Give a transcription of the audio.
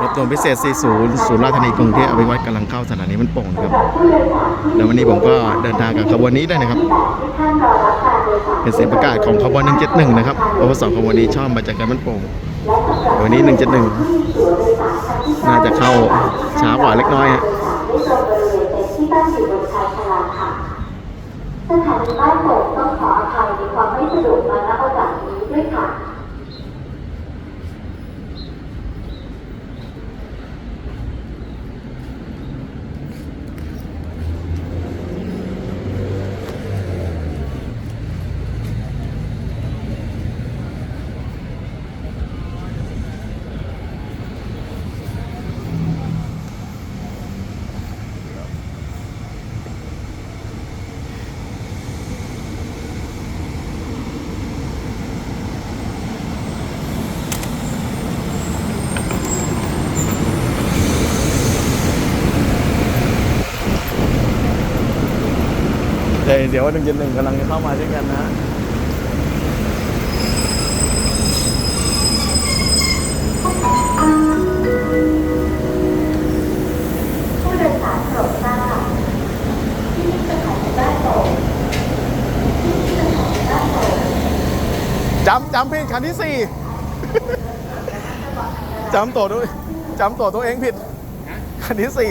รถด่วนพิเศษ 40 ศูนย์ราชธานีกรุงเทพอภิวัตกำลังเข้าสถานีมันโป่งนะครับ แล้ววันนี้ผมก็เดินทางกับขบวนนี้ได้นะครับ เป็นเสียงประกาศของขบวน 171 นะครับเพราะว่าสองขบวนนี้ชอบมาจากการมันโป่งวันนี้ 171 น่าจะเข้าช้ากว่าเล็กน้อยฮะต้อยู่บนชายชาลาค่ะสถานีบ้านโป่งต้องขออภัยในความไม่สะดวกมาณโอกาสนี้ด้วยค่ะ เดี๋ยวเดี๋ยวหนึ่งหนึ่งกำลังจะเข้ามาด้วยกันนะผู้โดยสารโปรดทราบที่นี่สถานีบ้านโป่งที่นี่สถานีบ้านโป่งจำจำผิดคันที่สี่จำตัวด้วยจำตัวตัวเองผิด คันที่สี่